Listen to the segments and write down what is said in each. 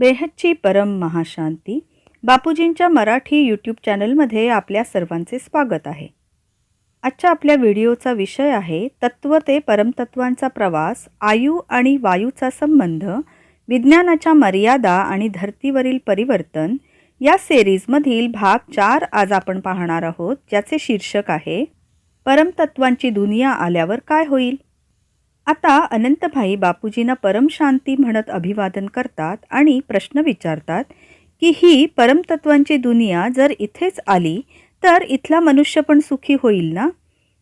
बेहच्ची परम महाशांती. बापूजींच्या मराठी यूट्यूब चॅनलमध्ये आपल्या सर्वांचे स्वागत आहे. आजच्या आपल्या व्हिडिओचा विषय आहे तत्व ते परमतत्वांचा प्रवास आयु आणि वायूचा संबंध विज्ञानाच्या मर्यादा आणि धर्तीवरील परिवर्तन. या सिरीजमधील भाग चार आज आपण पाहणार आहोत ज्याचे शीर्षक आहे परमतत्वांची दुनिया आल्यावर काय होईल? आता अनंतभाई बापूजींना परमशांती म्हणत अभिवादन करतात आणि प्रश्न विचारतात की ही परमतत्वांची दुनिया जर इथेच आली तर इथला मनुष्य पण सुखी होईल ना?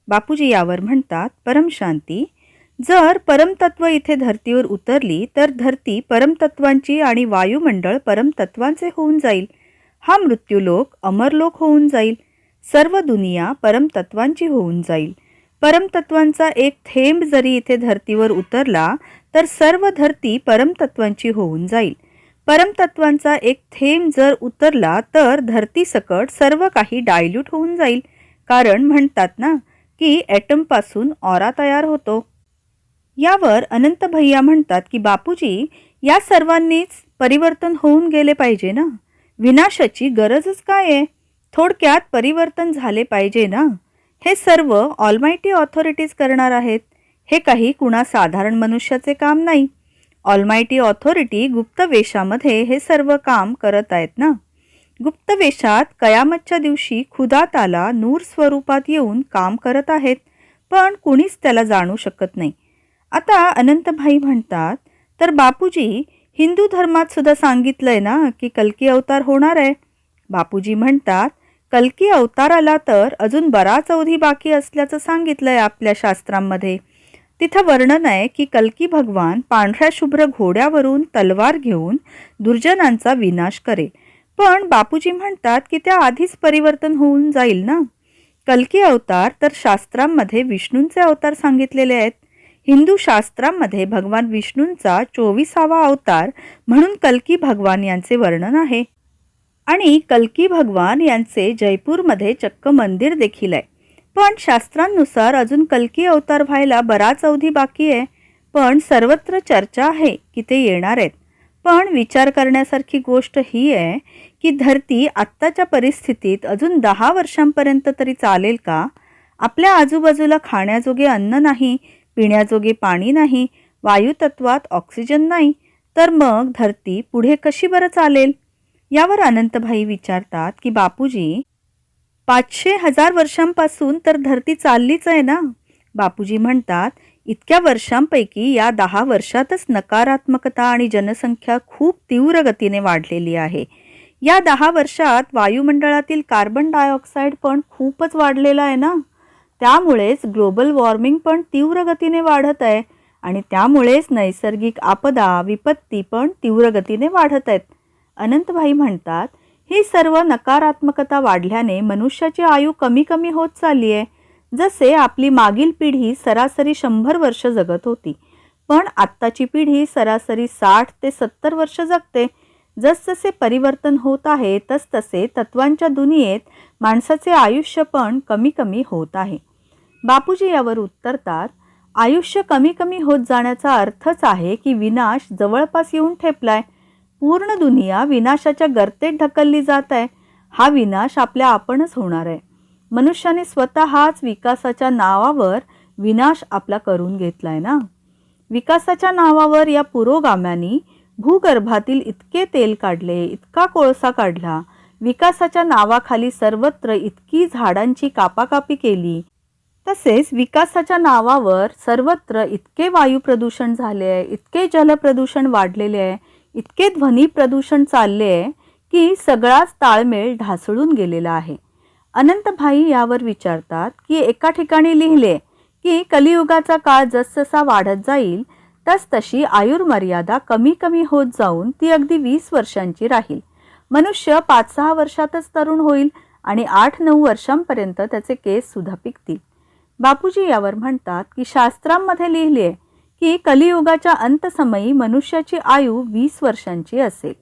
बापूजी यावर म्हणतात परमशांती जर परमतत्व इथे धर्तीवर उतरली तर धरती परमतत्वांची आणि वायुमंडळ परमतत्वांचे होऊन जाईल. हा मृत्यूलोक अमरलोक होऊन जाईल. सर्व दुनिया परमतत्वांची होऊन जाईल. परमतत्वांचा एक थेंब जरी इथे धर्तीवर उतरला तर सर्व धरती परमतत्वांची होऊन जाईल. परमतत्वांचा एक थेंब जर उतरला तर धरतीसकट सर्व काही डायल्यूट होऊन जाईल. कारण म्हणतात ना की ॲटमपासून ऑरा तयार होतो. यावर अनंत भैया म्हणतात की बापूजी या सर्वांनीच परिवर्तन होऊन गेले पाहिजे ना? विनाशाची गरजच काय आहे? थोडक्यात परिवर्तन झाले पाहिजे ना? हे सर्व ऑलमायटी ऑथॉरिटीज करणार आहेत. हे काही कुणा साधारण मनुष्याचे काम नाही. ऑलमायटी ऑथॉरिटी गुप्त वेशामध्ये हे सर्व काम करत आहेत ना? गुप्त वेशात कयामतच्या दिवशी खुदाताला नूर स्वरूपात येऊन काम करत आहेत पण कुणीच त्याला जाणू शकत नाही. आता अनंतभाई म्हणतात तर बापूजी हिंदू धर्मात सुद्धा सांगितलंय ना की कल्की अवतार होणार आहे. बापूजी म्हणतात कल्की अवताराला तर अजून बराच अवधी बाकी असल्याचं सांगितलंय आपल्या शास्त्रांमध्ये. तिथं वर्णन आहे की कल्की भगवान पांढऱ्या शुभ्र घोड्यावरून तलवार घेऊन दुर्जनांचा विनाश करे. पण बापूजी म्हणतात की त्या आधीच परिवर्तन होऊन जाईल ना? कल्की अवतार तर शास्त्रांमध्ये विष्णूंचे अवतार सांगितलेले आहेत. हिंदू शास्त्रांमध्ये भगवान विष्णूंचा चोवीसावा अवतार म्हणून कल्की भगवान यांचे वर्णन आहे. आणि कल्की भगवान यांचे जयपूरमध्ये चक्क मंदिर देखील आहे. पण शास्त्रांनुसार अजून कल्की अवतार व्हायला बराच अवधी बाकी आहे. पण सर्वत्र चर्चा आहे की ते येणार आहेत. पण विचार करण्यासारखी गोष्ट ही आहे की धरती आत्ताच्या परिस्थितीत अजून दहा वर्षांपर्यंत तरी चालेल का? आपल्या आजूबाजूला खाण्याजोगे अन्न नाही पिण्याजोगे पाणी नाही वायुतत्वात ऑक्सिजन नाही तर मग धरती पुढे कशी बरं चालेल? यावर अनंतभाई विचारतात की बापूजी पाचशे हजार वर्षांपासून तर धरती चाललीच आहे ना? बापूजी म्हणतात इतक्या वर्षांपैकी या दहा वर्षातच नकारात्मकता आणि जनसंख्या खूप तीव्र गतीने वाढलेली आहे. या दहा वर्षात वायुमंडळातील कार्बन डायऑक्साईड पण खूपच वाढलेला आहे ना? त्यामुळेच ग्लोबल वॉर्मिंग पण तीव्र गतीने वाढत आहे आणि त्यामुळेच नैसर्गिक आपदा विपत्ती पण तीव्र गतीने वाढत आहेत. अनंतभाई म्हणतात ही सर्व नकारात्मकता वाढल्याने मनुष्याची आयु कमी कमी होत चालली आहे जसे आपली मागील पिढी सरासरी शंभर वर्ष जगत होती पण आत्ताची पिढी सरासरी साठ ते सत्तर वर्ष जगते. जसजसे परिवर्तन होत आहे तसतसे तत्वांच्या दुनियेत माणसाचे आयुष्य पण कमी कमी होत आहे. बापूजी यावर उत्तरतात आयुष्य कमी कमी होत जाण्याचा अर्थच आहे की विनाश जवळपास येऊन ठेपलाय. पूर्ण दुनिया विनाशाच्या गर्तेत ढकलली जात आहे. हा विनाश आपल्या आपणच होणार आहे. मनुष्याने स्वतःच विकासाच्या नावावर विनाश आपला करून घेतलाय ना? विकासाच्या नावावर या पुरोगाम्यांनी भूगर्भातील इतके तेल काढले इतका कोळसा काढला विकासाच्या नावाखाली सर्वत्र इतकी झाडांची कापाकापी केली तसेच विकासाच्या नावावर सर्वत्र इतके वायू प्रदूषण झाले आहे इतके जलप्रदूषण वाढलेले आहे इतके ध्वनी प्रदूषण चालले आहे की सगळाच ताळमेळ ढासळून गेलेला आहे. अनंतभाई यावर विचारतात की एका ठिकाणी लिहिले की कलियुगाचा काळ जसजसा वाढत जाईल तस तशी आयुर्मर्यादा कमी कमी होत जाऊन ती अगदी वीस वर्षांची राहील. मनुष्य पाच सहा वर्षातच तरुण होईल आणि आठ नऊ वर्षांपर्यंत त्याचे केस सुद्धा पिकतील. बापूजी यावर म्हणतात की शास्त्रांमध्ये लिहिले आहे की कलियुगाच्या अंतसमयी मनुष्याची आयु वीस वर्षांची असेल.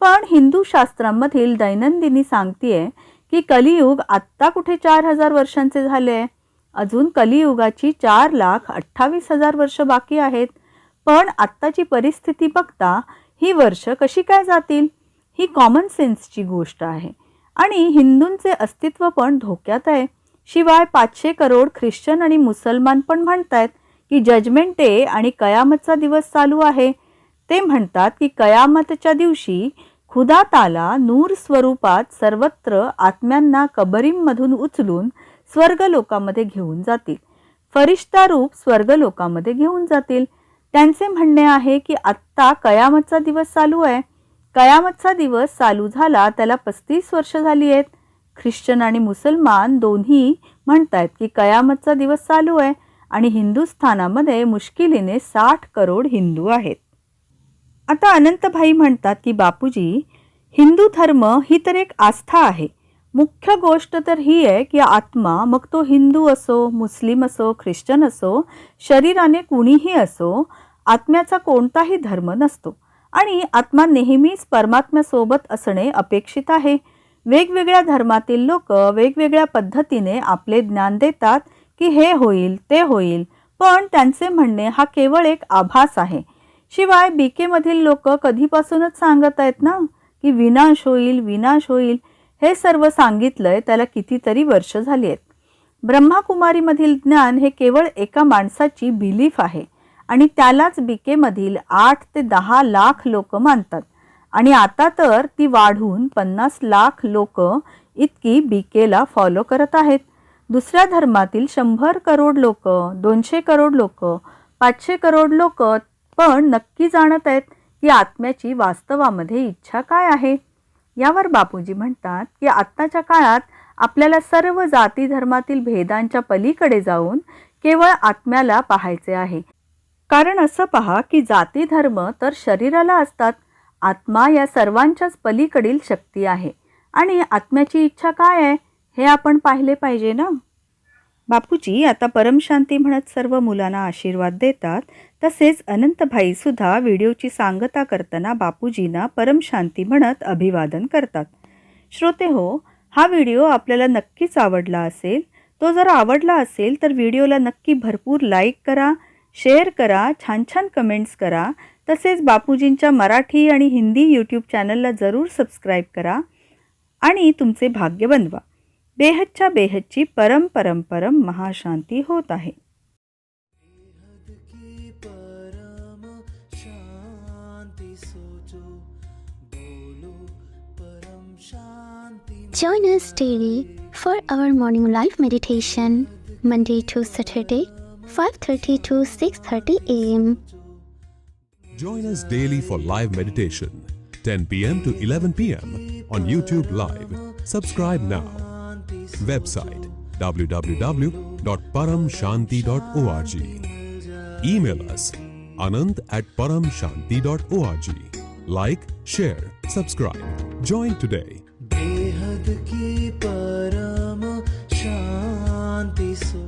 पण हिंदू शास्त्रांमधील दैनंदिनी सांगतेय की कलियुग आत्ता कुठे चार हजार वर्षांचे झाले आहे? अजून कलियुगाची चार लाख अठ्ठावीस हजार वर्ष बाकी आहेत. पण आत्ताची परिस्थिती बघता ही वर्ष कशी काय जातील? ही कॉमन सेन्सची गोष्ट आहे. आणि हिंदूंचे अस्तित्व पण धोक्यात आहे. शिवाय पाचशे करोड ख्रिश्चन आणि मुसलमान पण म्हणतायत. की जजमेंट डे आणि कयामतचा दिवस चालू आहे. ते म्हणतात की कयामतच्या दिवशी खुदा ताला नूर स्वरूपात सर्वत्र आत्म्यांना कबरीमधून उचलून स्वर्ग लोकामध्ये घेऊन जातील. फरिश्ता रूप स्वर्ग लोकामध्ये घेऊन जातील. त्यांचे म्हणणे आहे की आत्ता कयामतचा दिवस चालू आहे. कयामतचा दिवस चालू झाला त्याला पस्तीस वर्ष झाली आहेत. ख्रिश्चन आणि मुसलमान दोन्ही म्हणतायत की कयामतचा दिवस चालू आहे. आणि हिंदुस्थानामध्ये मुश्किलीने साठ करोड हिंदू आहेत. आता अनंतभाई म्हणतात की बापूजी हिंदू धर्म ही तर एक आस्था आहे. मुख्य गोष्ट तर ही आहे की आत्मा मग तो हिंदू असो मुस्लिम असो ख्रिश्चन असो शरीराने कुणीही असो आत्म्याचा कोणताही धर्म नसतो. आणि आत्मा नेहमीच परमात्म्यासोबत असणे अपेक्षित आहे. वेगवेगळ्या धर्मातील लोक वेगवेगळ्या पद्धतीने आपले ज्ञान देतात की हे होईल ते होईल. पण त्यांचे म्हणणे हा केवळ एक आभास आहे. शिवाय बी केमधील लोक कधीपासूनच सांगत आहेत ना की विनाश होईल विनाश होईल हे सर्व सांगितलंय त्याला कितीतरी वर्ष झाली आहेत. ब्रह्माकुमारीमधील ज्ञान हे केवळ एका माणसाची बिलीफ आहे आणि त्यालाच बी केमधील आठ ते दहा लाख लोक मानतात. आणि आता तर ती वाढून पन्नास लाख लोक इतकी बी केला फॉलो करत आहेत. दुसऱ्या धर्मातील शंभर करोड लोक दोनशे करोड लोक पाचशे करोड लोक पण नक्की जाणत आहेत की आत्म्याची वास्तवामध्ये इच्छा काय आहे? यावर बापूजी म्हणतात की आत्ताच्या काळात आपल्याला सर्व जाती धर्मातील भेदांच्या पलीकडे जाऊन केवळ आत्म्याला पाहायचे आहे. कारण असं पहा की जाती धर्म तर शरीराला असतात. आत्मा या सर्वांच्याच पलीकडील शक्ती आहे. आणि आत्म्याची इच्छा काय आहे? हे आपण पाहिले पाहिजे ना? बापूजी आता परमशांती म्हणत सर्व मुलांना आशीर्वाद देतात. तसेच अनंतभाईसुद्धा व्हिडिओची सांगता करताना बापूजींना परमशांती म्हणत अभिवादन करतात. श्रोते हो हा व्हिडिओ आपल्याला नक्कीच आवडला असेल. तो जर आवडला असेल तर व्हिडिओला नक्की भरपूर लाईक करा शेअर करा छान छान कमेंट्स करा. तसेच बापूजींच्या मराठी आणि हिंदी यूट्यूब चॅनलला जरूर सबस्क्राईब करा आणि तुमचे भाग्य बनवा. बेहदच्या बेहदची परम परम परम महाशांती होत आहे की परम शांति सोचो बोलो परम शांति Join us daily for our morning live meditation, Monday to Saturday, 5:30 to 6:30 a.m. Join us daily for live meditation, 10 p.m. to 11 p.m. on YouTube Live. Subscribe now. Website www.paramshanti.org. Email us anand at paramshanti.org. Like, share, subscribe. Join today. बेहद की परम शांति so